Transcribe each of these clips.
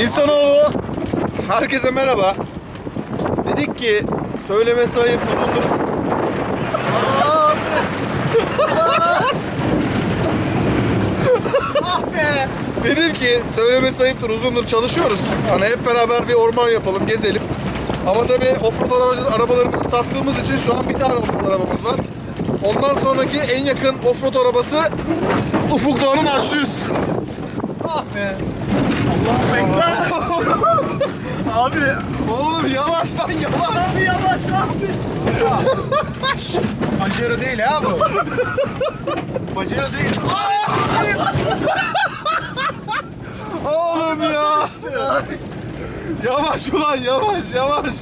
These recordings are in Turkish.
İnsanoğlu herkese merhaba. Dedik ki söyleme sayıp uzundur. Dedim ki söyleme sayıptır uzundur çalışıyoruz. Hani hep beraber bir orman yapalım gezelim. Ama tabii offroad arabalarımızı sattığımız için şu an bir tane offroad arabamız var. Ondan sonraki en yakın offroad arabası Ufuk Doğan'ın H100. Ah be. Allah'ım bekler. abi. Oğlum yavaş lan yavaş. Abi yavaş abi. Pajero değil ha bu. Pajero değil. Oğlum ya. Yavaş ulan yavaş yavaş.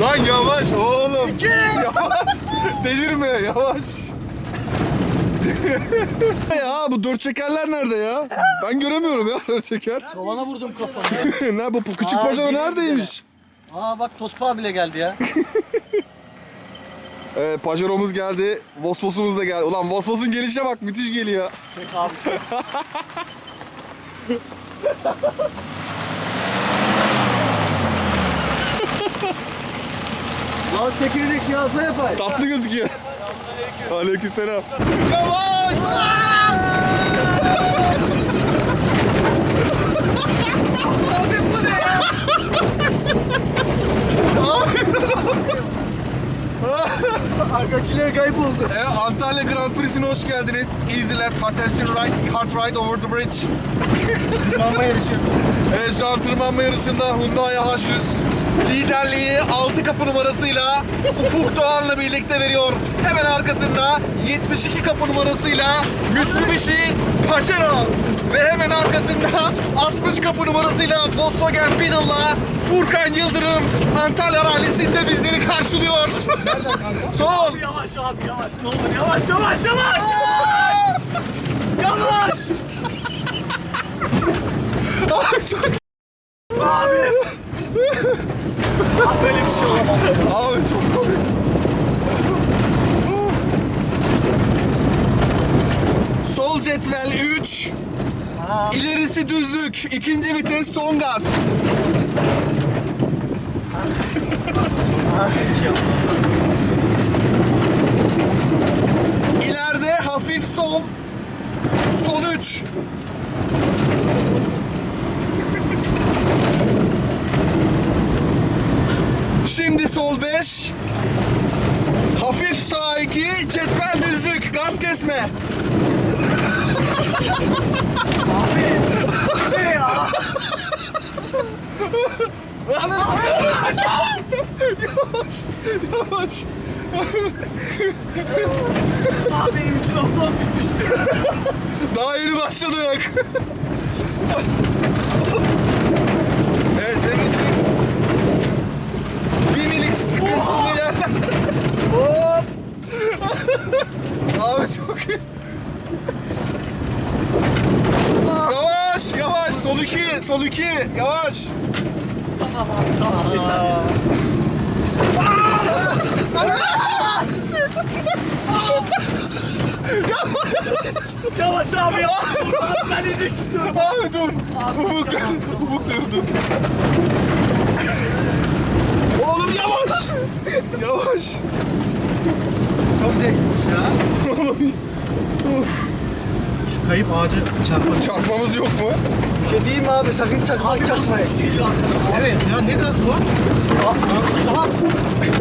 lan yavaş oğlum. İki. Yavaş. Delirme yavaş. Ya bu dört çekerler nerede ya? Ben göremiyorum ya dört çeker. Tavana vurdum kafanı. ne bu küçük Aa, bacana bir- neredeymiş? Aa bak Tospa bile geldi ya. Evet Pajero'muz geldi. Vosvos'umuz da geldi. Ulan Vosvos'un gelişe bak müthiş geliyor. Çek abi çek. Lan çekirdek yazma yapay. Tatlı gözüküyor. Aleykümselam. Yavaş. abi bu ne ya? Arkakiler kayboldu. Evet, Antalya Grand Prix'sine hoş geldiniz. Easy left, turn right, hot right over the bridge. Tırmanma yarışı. Evet, şu an tırmanma yarışında Hyundai H100 liderliği 6 kapı numarasıyla Ufuk Doğan'la birlikte veriyor. Hemen arkasında 72 kapı numarasıyla Mitsubishi Pajero ve hemen arkasında 60 kapı numarasıyla Volkswagen Beetle'la Furkan Yıldırım Antalya rallisinde bizleri karşılıyor. Sol. Yavaş abi yavaş ne olur yavaş yavaş yavaş. Yavaş. Ay, çok Abi. Abi böyle bir şey olamaz. Abi çok komik. Sol cetvel 3. İlerisi düzlük. ikinci vites son gaz. İleride hafif sol. Sol 3. Şimdi sol 5. Hafif sağ 2. Cetvel düzlük. Gaz kesme. Ne ya? Yavaş. Abi benim için offroad bitmişti. Daha yeni başladık. evet senin için bir milik sıkıntılı yerler. Hop. Abi çok iyi. Yavaş yavaş sol 2 sol 2 yavaş. Tamam abi tamam. Yavaş abi ya. Abi ben inmek istiyorum. Abi dur. Ufuk dur. Ufuk dur dur. Oğlum yavaş. Yavaş. Çok zevkliymiş ya. Oğlum Şu kayıp ağacı çarpmak. çarpmamız yok mu? Bir şey diyeyim mi abi sakın çakmak çakmayın. Evet ya ne gaz bu? Aha.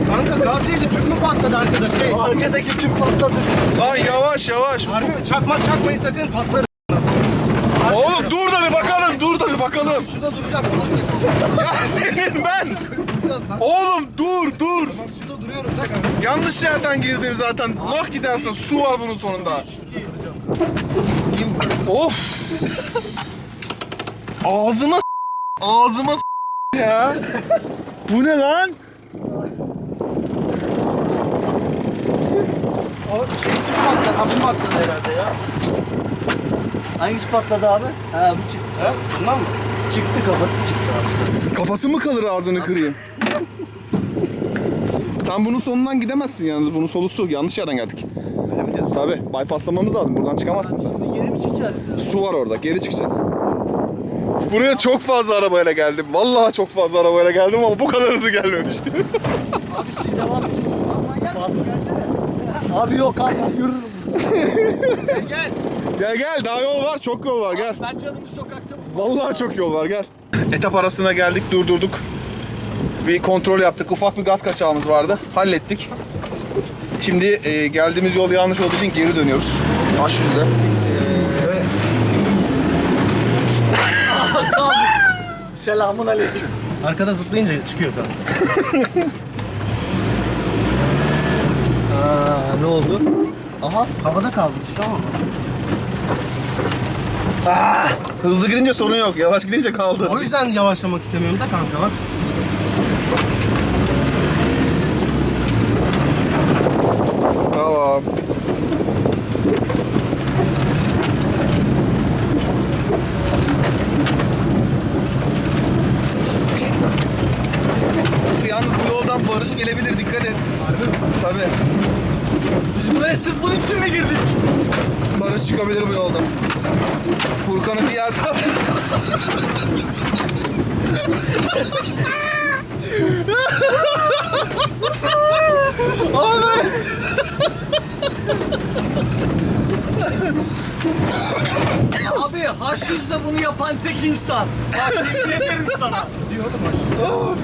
Kanka gaz deyince tüp mü patladı arkada şey? Arkadaki tüp patladı. Lan yavaş yavaş. Harbi? Çakmak çakmayın sakın patlar. Oğlum dur da bir bakalım. Dur da bir bakalım. Şurada duracağım. Ya senin ben. Oğlum dur dur. Bak şurada duruyorum. Tak. Yanlış yerden girdin zaten. Nah gidersin. Su var bunun sonunda. Of. Ağzıma s- ağzıma s- ya. Bu ne lan? O şey patladı. Hafif patladı herhalde ya. Hangisi patladı abi? Ha bu çıktı. Ha? Bundan mı? Çıktı kafası çıktı abi. Kafası mı kalır ağzını kırayım? Sen bunun sonundan gidemezsin yalnız. Bunun solu su. Yanlış yerden geldik. Mi diyorsun? Tabii. Bypasslamamız lazım. Buradan çıkamazsın sen. Geri mi çıkacağız? Su var orada. Geri çıkacağız. Buraya çok fazla arabayla geldim. Vallahi çok fazla arabayla geldim ama bu kadar hızlı gelmemiştim. Abi siz devam edin. Abi yok abi yürürüm. Gel. gel gel daha yol var çok yol var gel. Ben canım sokakta Vallahi çok yol var gel. Etap arasına geldik durdurduk. Bir kontrol yaptık. Ufak bir gaz kaçağımız vardı. Hallettik. Şimdi e, geldiğimiz yol yanlış olduğu için geri dönüyoruz. Baş yüzde. Selamun aleyküm. Arkada zıplayınca çıkıyor kanka. Aa, ne oldu? Aha. Havada kalmış tamam mı? Hızlı gidince sorun yok. Yavaş gidince kaldı. O yüzden yavaşlamak istemiyorum da kanka bak. Tamam. Yalnız bu yoldan barış gelebilir dikkat et. Tabii. Biz buraya sırf bunun için mi girdik? Barış çıkabilir bu yoldan. Furkan'ı diğer taraf. Abi. Abi H100'de bunu yapan tek insan. Bak yemin ederim sana. Diyorum aşağı.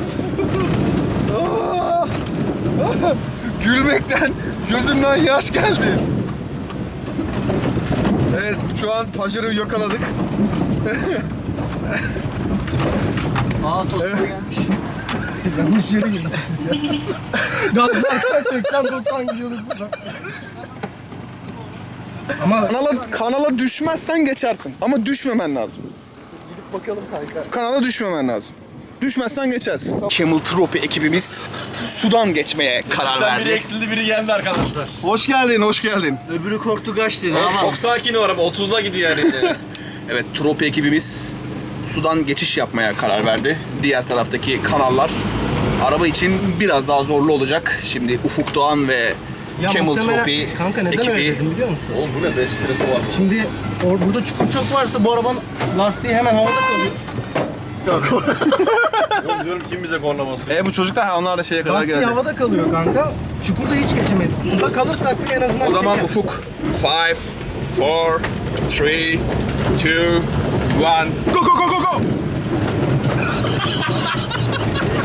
Gülmekten gözümden yaş geldi. Evet şu an Pajer'i yakaladık. Aa Tosun gelmiş. Yanlış yere girmişiz ya. Gazlarken 80-90 gidiyorduk burada. Ama Kanala, kanala düşmezsen geçersin ama düşmemen lazım. gidip bakalım kanka. Kanala düşmemen lazım. Düşmezsen geçersin. Camel Trophy ekibimiz sudan geçmeye karar Biri verdi. eksildi biri yendi arkadaşlar. Hoş geldin, hoş geldin. Öbürü korktu kaçtı. Çok sakin o araba 30'la gidiyor yani. Evet, Trophy ekibimiz sudan geçiş yapmaya karar verdi. Diğer taraftaki kanallar araba için biraz daha zorlu olacak. Şimdi Ufuk Doğan ve Ya Camel muhtemelen- Trophy Kanka neden öyle ekibi dedim biliyor musun? Oğlum bu ne 5 litresi var. Şimdi or burada çukur çok varsa bu arabanın lastiği hemen havada kalıyor. Oğlum diyorum kim bize korna basıyor. E bu çocuklar ha, onlar da şeye kadar Lastiği havada kalıyor kanka. Çukurda hiç geçemeyiz. Suda kalırsak bile en azından O zaman çeker. Ufuk 5 4 3 2 1 Go go go go go.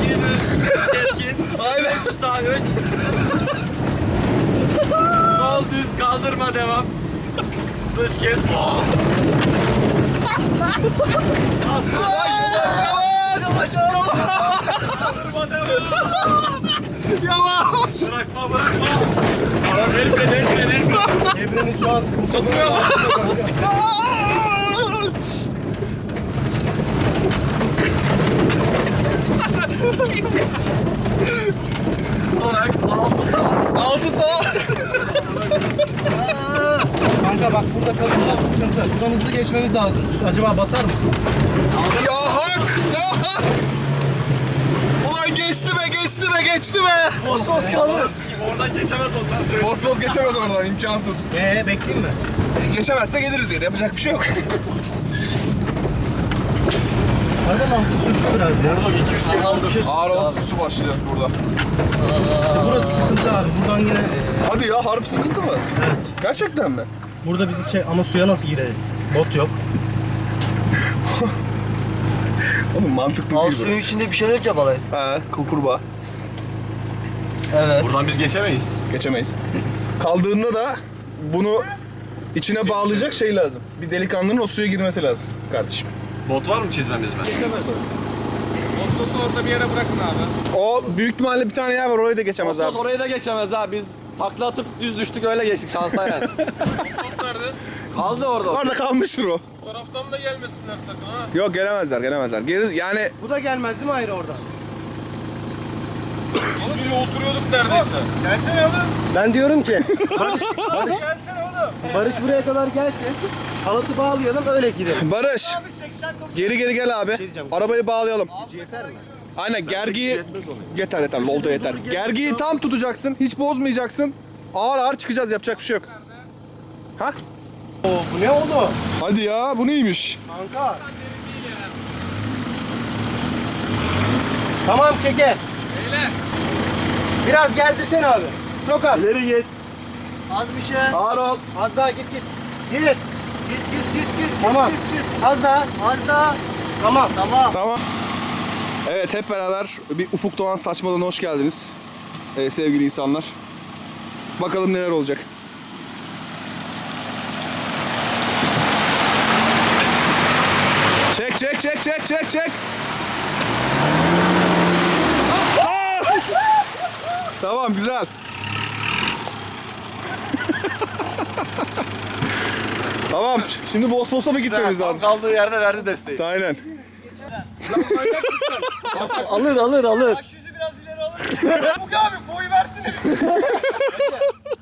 İki düz. Keskin. Aynen. Sağ üç. Sol düz kaldırma devam. Dış kes. Yavaş. Bırakma bırakma. Ara verme verme verme. Evrenin şu an Tutmuyor mu? Sonra altı sağ. Altı sağ. Kanka bak burada kalırsak sıkıntı. Buradan hızlı geçmemiz lazım. Şu- Acaba batar mı? Ya hak. Ya hak. Ulan geçti be geçti be geçti be. Bos bos kalır. Oradan geçemez ondan söyle. Boz boz geçemez oradan imkansız. Ee bekleyeyim mi? Geçemezse geliriz yine yapacak bir şey yok. Arabanın altı sürttü biraz ya. Oğlum 200 kere oldu. Ağır ol su başlıyor burada. İşte burası sıkıntı abi. Buradan yine Hadi ya harbi sıkıntı mı? Evet. Gerçekten mi? burada bizi çek ama suya nasıl gireriz? Bot yok. Oğlum mantıklı Al değil suyun burası. içinde bir şeyler çabalayın. Ha kukurba. Evet. Buradan biz geçemeyiz. Geçemeyiz. Kaldığında da bunu içine bağlayacak şey lazım. Bir delikanlının o suya girmesi lazım kardeşim. Bot var mı çizmemiz mi? O büyük ihtimalle bir tane yer var orayı da geçemez abi. orayı da geçemez ha biz takla atıp düz düştük öyle geçtik şansa yani. Kaldı orada. Orada kalmıştır o. taraftan da gelmesinler sakın ha. Yok gelemezler gelemezler. Geri yani Bu da gelmez değil mi ayrı oradan? Biz bile oturuyorduk neredeyse. Gelsene oğlum. Ben diyorum ki Barış, Gelsene oğlum. Barış buraya kadar gelsin. Halatı bağlayalım öyle gidelim. Barış geri geri gel abi. diyeceğim. Arabayı bağlayalım. Yeter mi? Aynen gergiyi yeter yeter lolda yeter. Gergiyi tam tutacaksın. Hiç bozmayacaksın. Ağır ağır çıkacağız yapacak bir şey yok. Ha? Oo, bu ne oldu? Hadi ya bu neymiş? Kanka. Tamam keke. Biraz geldirsene abi. Çok az. İleri git. Az bir şey. Ağır ol. Az daha git git. Git. Git git git git. Tamam. Git, git. Az daha. Az daha. Tamam. Tamam. Tamam. Evet hep beraber bir Ufuk Doğan saçmalığına hoş geldiniz. Ee, sevgili insanlar. Bakalım neler olacak. Çek çek çek çek çek çek. Aa! tamam güzel. tamam şimdi Vosvos'a mı gitmemiz lazım? Kaldığı yerde verdi desteği. Aynen. Alır alır alır.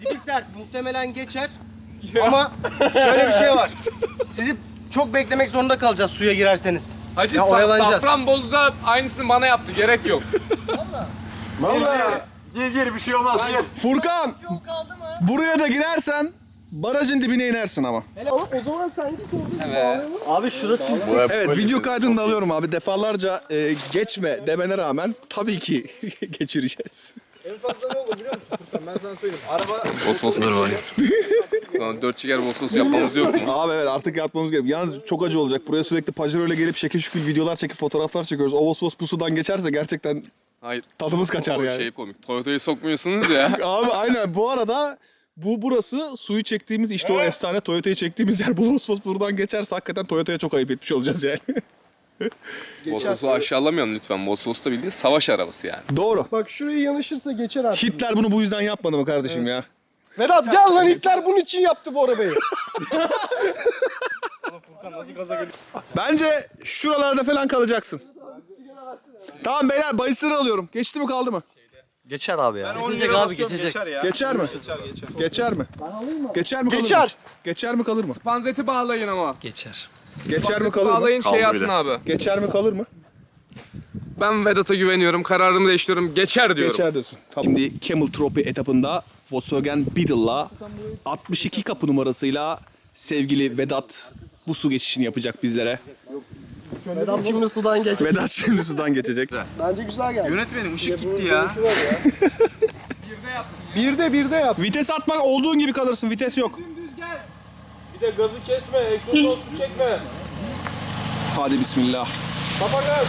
Dibi sert. Muhtemelen geçer. Ama şöyle bir şey var. Sizi çok beklemek zorunda kalacağız suya girerseniz. Hacı Ya Sa- oyalanacağız. Safranbolu'da aynısını bana yaptı. Gerek yok. Vallahi. Gir gir bir şey olmaz gir. Furkan buraya da girersen barajın dibine inersin ama. Abi şurası Evet video kaydını da alıyorum abi. Defalarca e, geçme demene rağmen tabii ki geçireceğiz. Vosvos dur Sonra dört çeker vosvos yapmamız yok mu? Abi evet artık yapmamız gerekiyor. Yalnız çok acı olacak. Buraya sürekli Pajero ile gelip şekil şükür videolar çekip fotoğraflar çekiyoruz. Ovos Vos pusudan geçerse gerçekten Hayır. tadımız kaçar O yani. şey komik. Toyota'yı sokmuyorsunuz ya. Abi aynen bu arada bu burası suyu çektiğimiz işte o efsane Toyota'yı çektiğimiz yer. Bu Vos Vos buradan geçerse hakikaten Toyota'ya çok ayıp etmiş olacağız yani. Vosvos'u aşağılamayalım lütfen. Vosvos da bildiğin savaş arabası yani. Doğru. Bak şurayı yanaşırsa geçer artık. Hitler bunu bu yüzden yapmadı mı kardeşim ya? Vedat gel lan Hitler bunun için yaptı bu arabayı. Bence şuralarda falan kalacaksın. Tamam beyler bahisleri alıyorum. Geçti mi kaldı mı? Geçer abi ya. Geçecek abi geçecek. Geçer mi? Geçer mi? Geçer mi kalır Geçer. mı? Geçer mi kalır mı? Panzeti bağlayın ama. Geçer. Geçer mi kalır mı? Bağlayın şey atın abi. Geçer mi kalır mı? Ben Vedat'a güveniyorum. Kararımı değiştiriyorum. Geçer diyorum. Geçer diyorsun. Tamam. Şimdi Camel Trophy etapında Volkswagen Beetle'la 62 kapı numarasıyla sevgili Vedat bu su geçişini yapacak bizlere. Vedat şimdi sudan geç. Vedat şimdi sudan geçecek. Bence güzel geldi. Yönetmenim ışık gitti ya. Birde birde yap. Vites atmak olduğun gibi kalırsın. Vites yok. Bir de gazı kesme, egzozdan su çekme. Hadi bismillah. Kafa gaz.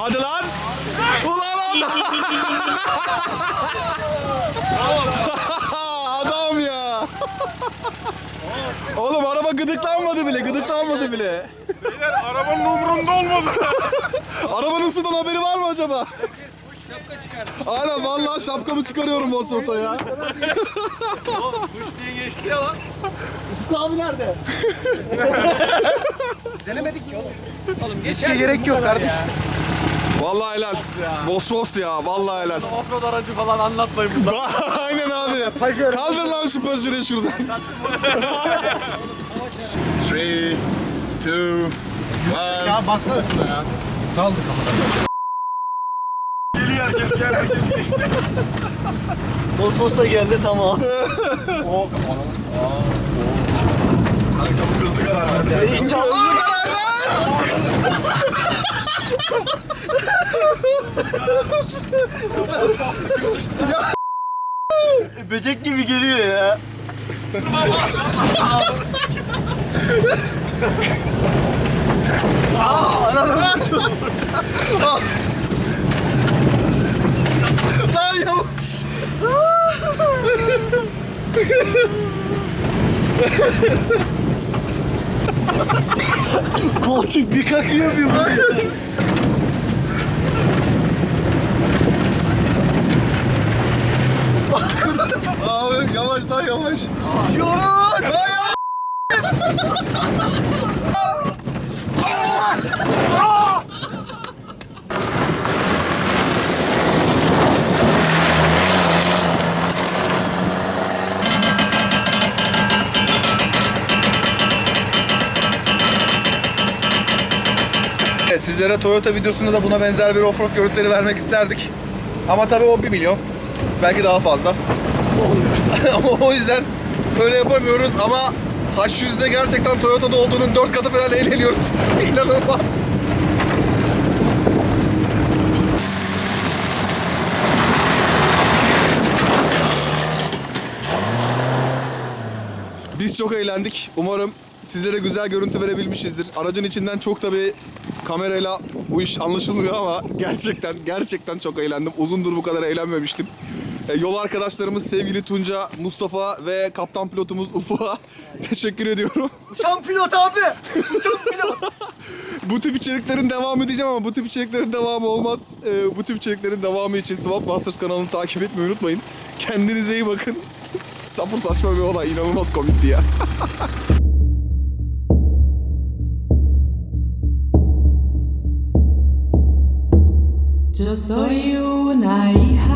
Hadi lan. Ulan Adam ya. Oğlum araba gıdıklanmadı bile, gıdıklanmadı bile. Beyler arabanın umrunda olmadı. Arabanın sudan haberi var mı acaba? Aynen vallahi şapkamı çıkarıyorum Bosmos'a ya. diye geçti ya lan. Denemedik ki oğlum. Riske gerek yok kardeş. Vallahi helal. Bosmos ya, vallahi helal. Offroad aracı falan anlatmayın burada. Aynen abi. Kaldır lan şu pajırı şuradan. 3, 2, 1. Ya baksana şuna ya. Kaldı kafada. Geliyor herkes gel herkes geçti. Vosvos da geldi tamam. Kanka çabuk hızlı karar ver. Hiç çaldı. Böcek gibi geliyor ya. Lan yavaş. Koltuk bir kakıyor bir vuruyor. Abi yavaş yavaş. Sizlere Toyota videosunda da buna benzer bir offroad görüntüleri vermek isterdik. Ama tabii o 1 milyon. Belki daha fazla. o yüzden öyle yapamıyoruz ama H100'de gerçekten Toyota'da olduğunun 4 katı falan eğleniyoruz. İnanılmaz. Biz çok eğlendik. Umarım sizlere güzel görüntü verebilmişizdir. Aracın içinden çok tabii kamerayla bu iş anlaşılmıyor ama gerçekten gerçekten çok eğlendim. Uzundur bu kadar eğlenmemiştim. E, yol arkadaşlarımız sevgili Tunca, Mustafa ve kaptan pilotumuz Ufuk'a teşekkür ediyorum. Uçan pilot abi. Uçan pilot. bu tip içeriklerin devamı diyeceğim ama bu tip içeriklerin devamı olmaz. E, bu tip içeriklerin devamı için Swap Masters kanalını takip etmeyi unutmayın. Kendinize iyi bakın. Sapır saçma bir olay. inanılmaz komikti ya. Yo soy una hija